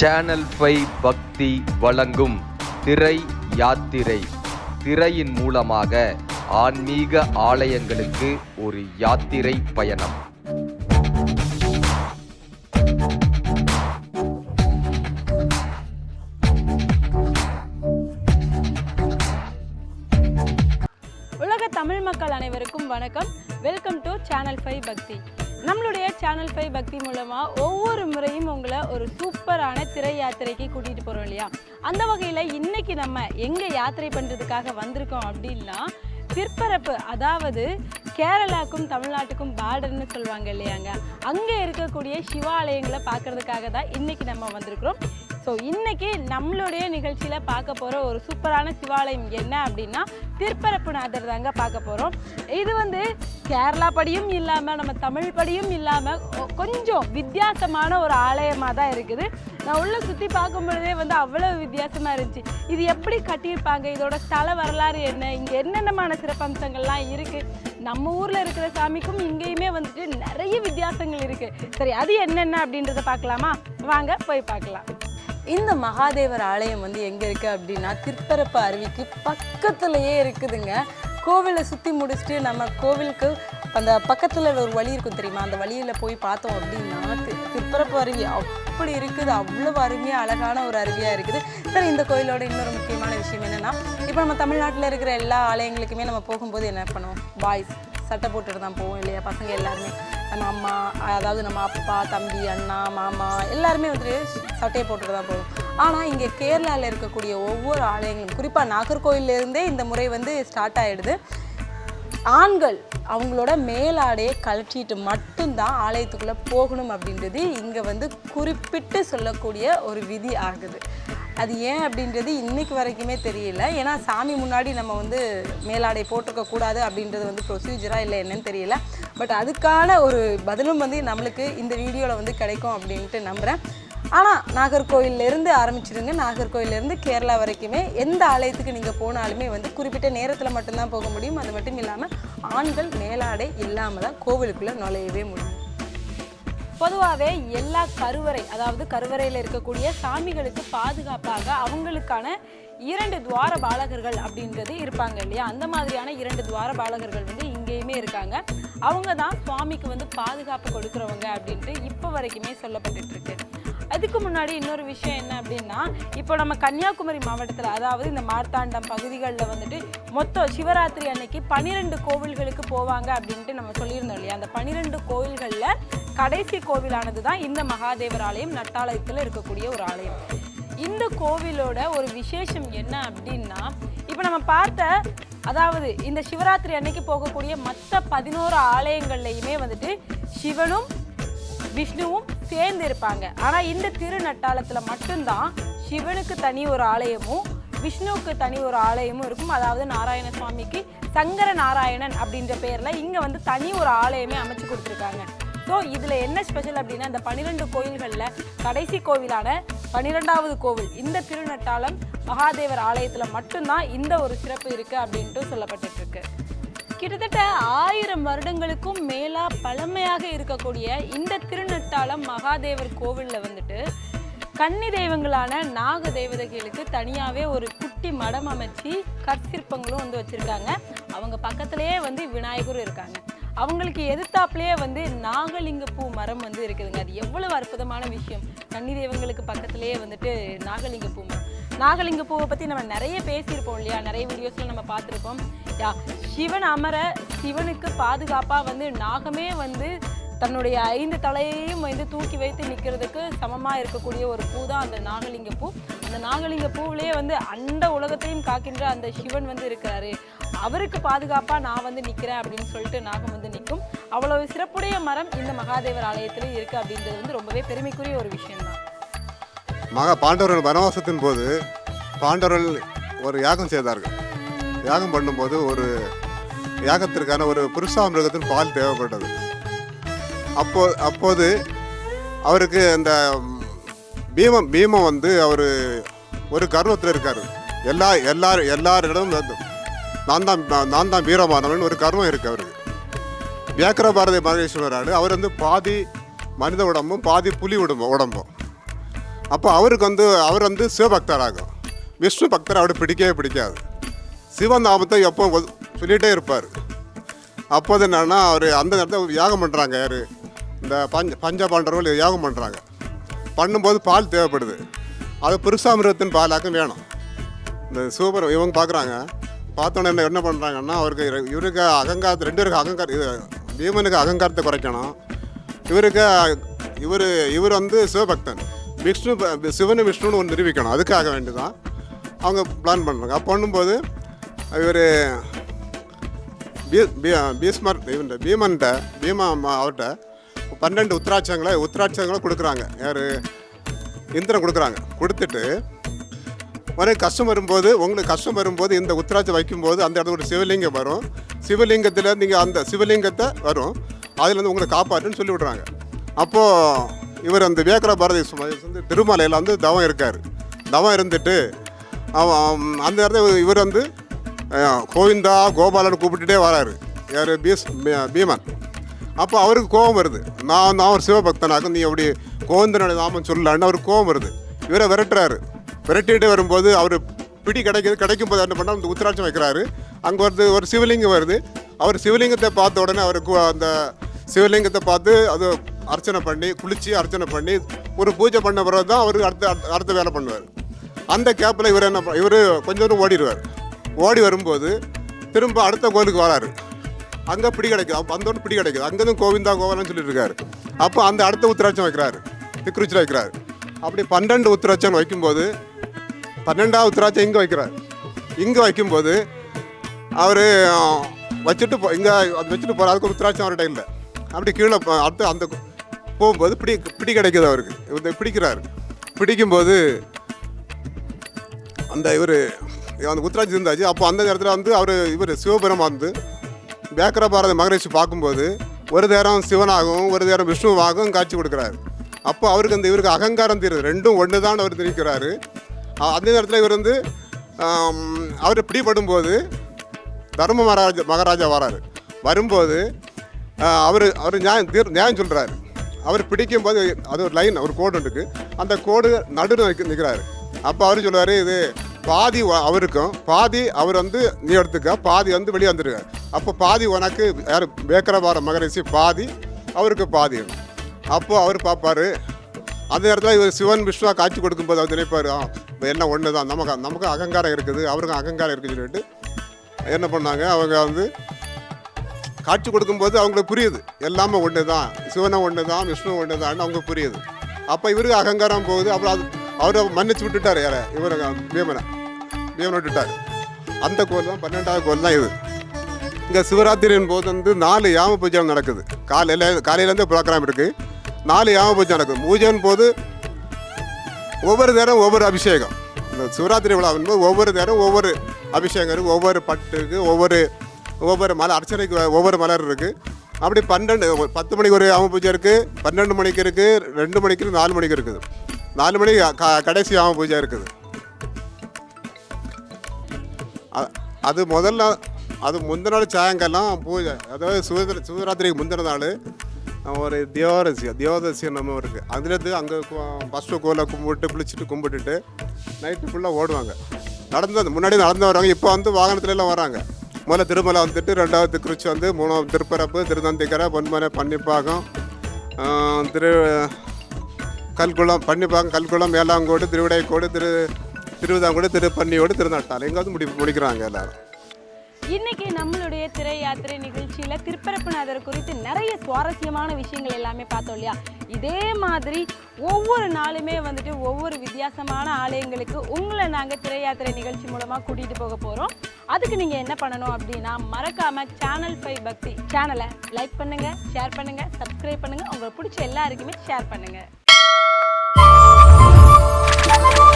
Channel five பக்தி வழங்கும் திரை யாத்திரை. திரையின் மூலமாக ஆன்மீக ஆலயங்களுக்கு ஒரு யாத்திரை பயணம். உலக தமிழ் மக்கள் அனைவருக்கும் வணக்கம். வெல்கம் டு சேனல் ஃபைவ் பக்தி நம்மளுடைய சேனல் ஃபைவ் பக்தி மூலமாக ஒவ்வொரு முறையும் உங்களை ஒரு சூப்பரான திரை யாத்திரைக்கு கூட்டிகிட்டு போகிறோம் இல்லையா? அந்த வகையில் இன்னைக்கு நம்ம எங்கே யாத்திரை பண்ணுறதுக்காக வந்திருக்கோம் அப்படின்னா பிற்பரப்பு அதாவது கேரளாக்கும் தமிழ்நாட்டுக்கும் பார்டர்னு சொல்லுவாங்க இல்லையாங்க? அங்கே இருக்கக்கூடிய சிவாலயங்களை பார்க்கறதுக்காக தான் இன்னைக்கு நம்ம வந்திருக்கிறோம். ஸோ இன்னைக்கு நம்மளுடைய நிகழ்ச்சியில் பார்க்க போகிற ஒரு சூப்பரான சிவாலயம் என்ன அப்படின்னா திருப்பரப்புநாதர் தாங்க பார்க்க போகிறோம் இது வந்து கேரளா படியும் இல்லாமல் நம்ம தமிழ் படியும் இல்லாமல் கொஞ்சம் வித்தியாசமான ஒரு ஆலயமாக தான் இருக்குது. நான் உள்ளே சுற்றி பார்க்கும் பொழுதே வந்து அவ்வளோ வித்தியாசமாக இருந்துச்சு. இது எப்படி கட்டியிருப்பாங்க? இதோட ஸ்தல வரலாறு என்ன? இங்கே என்னென்னமான சிறப்பம்சங்கள்லாம் இருக்குது நம்ம ஊரில் இருக்கிற சாமிக்கும் இங்கேயுமே வந்துட்டு நிறைய வித்தியாசங்கள் இருக்குது சரி அது என்னென்ன அப்படின்றத பார்க்கலாமா? வாங்க போய் பார்க்கலாம். இந்த மகாதேவர் ஆலயம் வந்து எங்கே இருக்குது அப்படின்னா திருப்பரப்பு அருவிக்கு பக்கத்துலேயே இருக்குதுங்க. கோவிலை சுற்றி முடிச்சுட்டு நம்ம கோவிலுக்கு அந்த பக்கத்தில் ஒரு வழி இருக்கும் தெரியுமா? அந்த வழியில் போய் பார்த்தோம் அப்படின்னா திருப்பரப்பு அருவி அப்படி இருக்குது? அவ்வளோ அருமையாக அழகான ஒரு அருவியாக இருக்குது. சரி இந்த கோயிலோட இன்னொரு முக்கியமான விஷயம் என்னென்னா இப்போ நம்ம தமிழ்நாட்டில் இருக்கிற எல்லா ஆலயங்களுக்குமே நம்ம போகும்போது என்ன பண்ணுவோம்? பாய்ஸ் சட்டை போட்டுட்டு தான் போவோம் இல்லையா? பசங்க எல்லாருமே. நம்ம அம்மா அதாவது நம்ம அப்பா தம்பி அண்ணா மாமா எல்லாருமே வந்துட்டு சட்டையை போட்டுட்டு தான் போவோம். ஆனால் இங்கே கேரளாவில் இருக்கக்கூடிய ஒவ்வொரு ஆலயங்களும் குறிப்பாக நாகர்கோயிலேருந்தே இந்த முறை வந்து ஸ்டார்ட் ஆகிடுது ஆண்கள் அவங்களோட மேலாடையை கழற்றிட்டு மட்டும்தான் ஆலயத்துக்குள்ளே போகணும் அப்படின்றது இங்கே வந்து குறிப்பிட்டு சொல்லக்கூடிய ஒரு விதி ஆகுது. அது ஏன் அப்படின்றது இன்னைக்கு வரைக்குமே தெரியல. ஏன்னா சாமி முன்னாடி நம்ம வந்து மேலாடை போட்டிருக்க கூடாது அப்படின்றது வந்து ப்ரொசீஜராக இல்லை என்னன்னு தெரியல. பட் அதுக்கான ஒரு பதிலும் வந்து நம்மளுக்கு இந்த வீடியோவில் வந்து கிடைக்கும் அப்படின்ட்டு நம்புகிறேன் ஆனால் நாகர்கோவிலேருந்து ஆரம்பிச்சிருங்க. நாகர்கோவிலேருந்து கேரளா வரைக்குமே எந்த ஆலயத்துக்கு நீங்கள் போனாலுமே வந்து குறிப்பிட்ட நேரத்தில் மட்டும்தான் போக முடியும். அது மட்டும் இல்லாமல் ஆண்கள் மேலாடை இல்லாமல் தான் கோவிலுக்குள்ளே நுழையவே முடியும். பொதுவாகவே எல்லா கருவறை அதாவது கருவறையில் இருக்கக்கூடிய சாமிகளுக்கு பாதுகாப்பாக அவங்களுக்கான இரண்டு துவார பாலகர்கள் அப்படின்றது இருப்பாங்க இல்லையா? அந்த மாதிரியான இரண்டு துவார பாலகர்கள் வந்து இங்கேயுமே இருக்காங்க. அவங்க தான் சுவாமிக்கு வந்து பாதுகாப்பு கொடுக்குறவங்க அப்படின்ட்டு இப்போ வரைக்குமே சொல்லப்பட்டுருக்கு அதுக்கு முன்னாடி இன்னொரு விஷயம் என்ன அப்படின்னா இப்போ நம்ம கன்னியாகுமரி மாவட்டத்தில் அதாவது இந்த மார்த்தாண்டம் பகுதிகளில் வந்துட்டு மொத்தம் சிவராத்திரி அன்னைக்கு பன்னிரெண்டு கோவில்களுக்கு போவாங்க அப்படின்ட்டு நம்ம சொல்லியிருந்தோம் இல்லையா? அந்த பன்னிரெண்டு கோவில்களில் கடைசி கோவிலானது தான் இந்த மகாதேவர் ஆலயம் நட்டாலயத்தில் இருக்கக்கூடிய ஒரு ஆலயம். இந்த கோவிலோட ஒரு விசேஷம் என்ன அப்படின்னா இப்போ நம்ம பார்த்த அதாவது இந்த சிவராத்திரி அன்னைக்கு போகக்கூடிய மற்ற பதினோரு ஆலயங்கள்லையுமே வந்துட்டு சிவனும் விஷ்ணுவும் சேர்ந்து இருப்பாங்க ஆனால் இந்த திருநட்டாளத்தில் மட்டும்தான் சிவனுக்கு தனி ஒரு ஆலயமும் விஷ்ணுவுக்கு தனி ஒரு ஆலயமும் இருக்கும். அதாவது நாராயண சுவாமிக்கு சங்கர நாராயணன் அப்படின்ற பேரில் இங்கே வந்து தனி ஒரு ஆலயமே அமைச்சு கொடுத்துருக்காங்க. ஸோ இதில் என்ன ஸ்பெஷல் அப்படின்னா இந்த பன்னிரெண்டு கோயில்களில் கடைசி கோவிலான பன்னிரெண்டாவது கோவில் இந்த திருநட்டாளம் மகாதேவர் ஆலயத்தில் மட்டும்தான் இந்த ஒரு சிறப்பு இருக்குது அப்படின்ட்டு சொல்லப்பட்டுட்டு இருக்கு. கிட்டத்தட்ட ஆயிரம் வருடங்களுக்கும் மேலா பழமையாக இருக்கக்கூடிய இந்த திருநட்டாளம் மகாதேவர் கோவிலில் வந்துட்டு கன்னி தெய்வங்களான நாக தேவதைகளுக்கு தனியாகவே ஒரு குட்டி மடம் அமைச்சு கற்சிற்பங்களும் வந்து வச்சுருக்காங்க. அவங்க பக்கத்துலேயே வந்து விநாயகரும் இருக்காங்க. அவங்களுக்கு எதிர்த்தாப்புலேயே வந்து நாகலிங்க பூ மரம் வந்து இருக்குதுங்க. அது எவ்வளவு அற்புதமான விஷயம். கன்னி தெய்வங்களுக்கு பக்கத்துலேயே வந்துட்டு நாகலிங்க பூ மரம். நாகலிங்க பூவை பற்றி நம்ம நிறைய பேசியிருப்போம் இல்லையா? நிறைய வீடியோஸில் நம்ம பார்த்துருப்போம். யா சிவன் அமர சிவனுக்கு பாதுகாப்பாக வந்து நாகமே வந்து தன்னுடைய ஐந்து தலையையும் வந்து தூக்கி வைத்து நிற்கிறதுக்கு சமமாக இருக்கக்கூடிய ஒரு பூ தான் அந்த நாகலிங்க பூ. அந்த நாகலிங்க பூவிலேயே வந்து அண்ட உலகத்தையும் காக்கின்ற அந்த சிவன் வந்து இருக்கிறாரு. அவருக்கு பாதுகாப்பாக நான் வந்து நிற்கிறேன் அப்படின்னு சொல்லிட்டு நாகம் வந்து நிற்கும். அவ்வளவு சிறப்புடைய மரம் இந்த மகாதேவர் ஆலயத்தில் இருக்குது அப்படின்றது வந்து ரொம்பவே பெருமைக்குரிய ஒரு விஷயம்தான். மகா பாண்டவர்கள் வனவாசத்தின் போது பாண்டவர்கள் ஒரு யாகம் செய்தார்கள். யாகம் பண்ணும்போது ஒரு யாகத்திற்கான ஒரு புருஷா மிருகத்தின் பால் தேவைப்பட்டது. அப்போ அப்போது அவருக்கு அந்த பீமம் பீமம் வந்து அவர் ஒரு கர்வத்தில் இருக்கார். எல்லா எல்லார் எல்லாரிடம் நான் தான் நான் தான் வீரமானவன் ஒரு கர்வம் இருக்குது அவருக்கு. வியாக்கர பாரதி மகேஸ்வரர் அவர் வந்து பாதி மனித உடம்பும் பாதி புலி உடம்பும் உடம்பும். அப்போ அவருக்கு வந்து அவர் வந்து சிவபக்தராகும். விஷ்ணு பக்தர் அவரை பிடிக்கவே பிடிக்காது. சிவநாமத்தை எப்போ சொல்லிகிட்டே இருப்பார். அப்போது என்னென்னா அவர் அந்த நேரத்தில் யாகம் பண்ணுறாங்க யார்? இந்த பஞ்ச பஞ்ச பாண்டவர்கள் யாகம் பண்ணுறாங்க பண்ணும்போது பால் தேவைப்படுது. அது பெருசாமிரத்தின் பாலாக்கும் வேணும். இந்த சூப்பர் இவங்க பார்க்குறாங்க பார்த்தோன்னே என்ன என்ன பண்ணுறாங்கன்னா அவருக்கு இவருக்கு அகங்காரத்தை ரெண்டு பேருக்கு அகங்கார இது பீமனுக்கு அகங்காரத்தை குறைக்கணும். இவருக்கு இவர் இவர் வந்து சிவபக்தன். விஷ்ணு ப- சிவனு விஷ்ணுன்னு ஒன்று நிரூபிக்கணும். அதுக்காக வேண்டி தான் அவங்க பிளான் பண்ணுறாங்க அப்போ பண்ணும்போது இவர் பீஸ்மர் இவன் பீமன்ட்ட பீமா அவர்கிட்ட பன்னெண்டு உத்தராட்சங்களை உத்ராட்சங்களை கொடுக்குறாங்க. யார்? இந்திரன் கொடுக்குறாங்க. கொடுத்துட்டு ஒரே கஷ்டம் வரும்போது உங்களுக்கு கஷ்டம் வரும்போது இந்த உத்திராட்சம் வைக்கும்போது அந்த இடத்துல ஒரு சிவலிங்கம் வரும். சிவலிங்கத்தில் நீங்கள் அந்த சிவலிங்கத்தை வரும். அதுலேருந்து உங்களை காப்பாற்றுன்னு சொல்லி விடுறாங்க. அப்போது இவர் அந்த விவேகரா பாரதி வந்து திருமலையில் வந்து தவம் இருக்கார். தவம் இருந்துட்டு அவன் அந்த இடத்துல இவர் வந்து கோவிந்தா கோபாலன் கூப்பிட்டுட்டே வராரு. யார்? பீஸ் பீமன். அப்போ அவருக்கு கோபம் வருது. நான் நான் ஒரு சிவபக்தனாக நீ அப்படி கோவிந்தனோட நாமம் சொல்லலான்னு அவருக்கு கோபம் வருது. இவரை விரட்டுறாரு. விரட்டிட்டு வரும்போது அவர் பிடி கிடைக்குது கிடைக்கும் போது என்ன பண்ணால் அந்த உத்திராட்சம் வைக்கிறாரு. அங்கே வருது ஒரு சிவலிங்கம் வருது. அவர் சிவலிங்கத்தை பார்த்த உடனே அவருக்கு அந்த சிவலிங்கத்தை பார்த்து அது அர்ச்சனை பண்ணி குளித்து அர்ச்சனை பண்ணி ஒரு பூஜை பண்ண பிறகு தான் அவர் அடுத்த அடுத்த- அடுத்த வேலை பண்ணுவார். அந்த கேப்பில் இவர் என்ன இவர் கொஞ்சம் தூரம் ஓடிடுவார். ஓடி வரும்போது திரும்ப அடுத்த கோயிலுக்கு வராரு. அங்கே பிடி கிடைக்குது. அப்போ அந்த ஒன்று பிடி கிடைக்குது. அங்கேருந்து கோவிந்தா கோவலன்னு சொல்லிட்டு இருக்காரு. அப்போ அந்த அடுத்த உத்திராட்சம் வைக்கிறாரு. திக்குறிச்சியில் வைக்கிறாரு. அப்படி பன்னெண்டு உத்திராட்சம் வைக்கும்போது பன்னெண்டாவது உத்திராட்சம் இங்கே வைக்கிறார். இங்கே வைக்கும்போது அவர் வச்சுட்டு போ இங்கே அது வச்சுட்டு போகிற அதுக்கு ஒரு உத்திராட்சம் அவர்கிட்ட இல்லை. அப்படி கீழே போ- அடுத்து அந்த போகும்போது பிடி பிடி கிடைக்குது அவருக்கு. இவர் பிடிக்கிறாரு. பிடிக்கும்போது அந்த இவர் அந்த உத்ராஜ் இருந்தாச்சு. அப்போ அந்த நேரத்தில் வந்து அவர் இவர் சிவபெருமான் வந்து பேக்கர பாரத மகரிஷி பார்க்கும்போது ஒரு நேரம் சிவனாகவும் ஒரு நேரம் விஷ்ணுவாகவும் காட்சி கொடுக்குறாரு. அப்போ அவருக்கு அந்த இவருக்கு அகங்காரம் தெரியுது. ரெண்டும் ஒன்று தான் அவர் தெரிவிக்கிறாரு. அந்த நேரத்தில் இவர் வந்து அவர் பிடிபடும் போது தர்ம மகாராஜா மகாராஜா வராரு. வரும்போது அவர் அவர் நியாயம் தீர் நியாயம் சொல்கிறாரு அவர் பிடிக்கும் போது அது ஒரு லைன் ஒரு கோடு இருக்குது அந்த கோடு நடுவில் நிற்கிறாரு அப்போ அவர் சொல்லுவார் இது பாதி அவருக்கும் பாதி அவர் வந்து நீ எடுத்துக்க பாதி வந்து வெளியே வந்துருக்காரு அப்போ பாதி உனக்கு யார் பேக்கரபார மகரிஷி பாதி அவருக்கு பாதி. அப்போது அவர் பார்ப்பாரு அந்த நேரத்தில் இவர் சிவன் விஷ்ணுவா காட்சி கொடுக்கும்போது அவர் நினைப்பார் என்ன ஒன்று தான் நமக்கு நமக்கு அகங்காரம் இருக்குது அவருக்கும் அகங்காரம் இருக்குதுன்னு சொல்லிட்டு என்ன பண்ணாங்க அவங்க வந்து காட்சி கொடுக்கும்போது அவங்களுக்கு புரியுது எல்லாமே ஒன்று தான் சிவனை ஒன்று தான் விஷ்ணு ஒன்று தான் அவங்க புரியுது. அப்போ இவருக்கு அகங்காரம் போகுது அப்புறம் அது அவரை மன்னிச்சு விட்டுட்டார் யாரை? இவர் பீமனை. பீமனை விட்டுட்டார். அந்த கோயில் தான் பன்னெண்டாவது கோல் தான் இது. இங்கே சிவராத்திரியின் போது வந்து நாலு யாம பூஜை நடக்குது. காலையில் காலையிலேருந்து ப்ரோக்ராம் இருக்குது நாலு யாம பூஜை நடக்குது. பூஜையின் போது ஒவ்வொரு நேரம் ஒவ்வொரு அபிஷேகம். இந்த சிவராத்திரி விழாவின் போது ஒவ்வொரு நேரம் ஒவ்வொரு அபிஷேகம் இருக்குது ஒவ்வொரு பட்டுக்கு ஒவ்வொரு ஒவ்வொரு மலை அர்ச்சனைக்கு ஒவ்வொரு மலர் இருக்குது அப்படி பன்னெண்டு பத்து மணிக்கு ஒரு யாம பூஜை இருக்குது பன்னெண்டு மணிக்கு இருக்குது ரெண்டு மணிக்கு நாலு மணிக்கு இருக்குது. நாலு மணிக்கு க- கடைசி யாம பூஜை இருக்குது. அது முதல்ல அது முந்தின நாள் சாயங்காலம் பூஜை. அதாவது சுதந்திர சிவராத்திரிக்கு முந்தின நாள் ஒரு தியோதசி தியோதசி நம்ம இருக்குது அதுலேருந்து அங்கே ஃபஸ்ட்டு கோலை கும்பிட்டு குளிச்சுட்டு கும்பிட்டுட்டு நைட்டு ஃபுல்லாக ஓடுவாங்க. நடந்து முன்னாடி நடந்து வராங்க இப்போ வந்து வாகனத்துலலாம் வராங்க முதல்ல திருமலை வந்துட்டு ரெண்டாவது திருச்சி வந்து மூணாவது திருப்பரப்பு திருநந்திக்கரை பொன்மனை பன்னிப்பாகம் திரு கல்குளம் பண்ணிப்பாங்க கல்குளம் மேலாங்கோடு திருவிடைக்கோடு திரு திருவிதாங்கோடு திருப்பன்னியோடு திருநாட்டால் எங்காவது முடி முடிக்கிறாங்க எல்லாரும். இன்னைக்கு நம்மளுடைய திரை யாத்திரை நிகழ்ச்சியில திருப்பரப்புநாதர் குறித்து நிறைய சுவாரஸ்யமான விஷயங்கள் எல்லாமே பார்த்தோம் இல்லையா? இதே மாதிரி ஒவ்வொரு நாளுமே வந்துட்டு ஒவ்வொரு வித்தியாசமான ஆலயங்களுக்கு உங்களை நாங்கள் திரை யாத்திரை நிகழ்ச்சி மூலமாக கூட்டிகிட்டு போக போகிறோம் அதுக்கு நீங்கள் என்ன பண்ணணும் அப்படின்னா மறக்காம சேனல் ஃபைவ் பக்தி சேனலை லைக் பண்ணுங்கள் ஷேர் பண்ணுங்கள் சப்ஸ்கிரைப் பண்ணுங்கள் உங்களுக்கு பிடிச்ச எல்லாருக்குமே ஷேர் பண்ணுங்கள் Oh,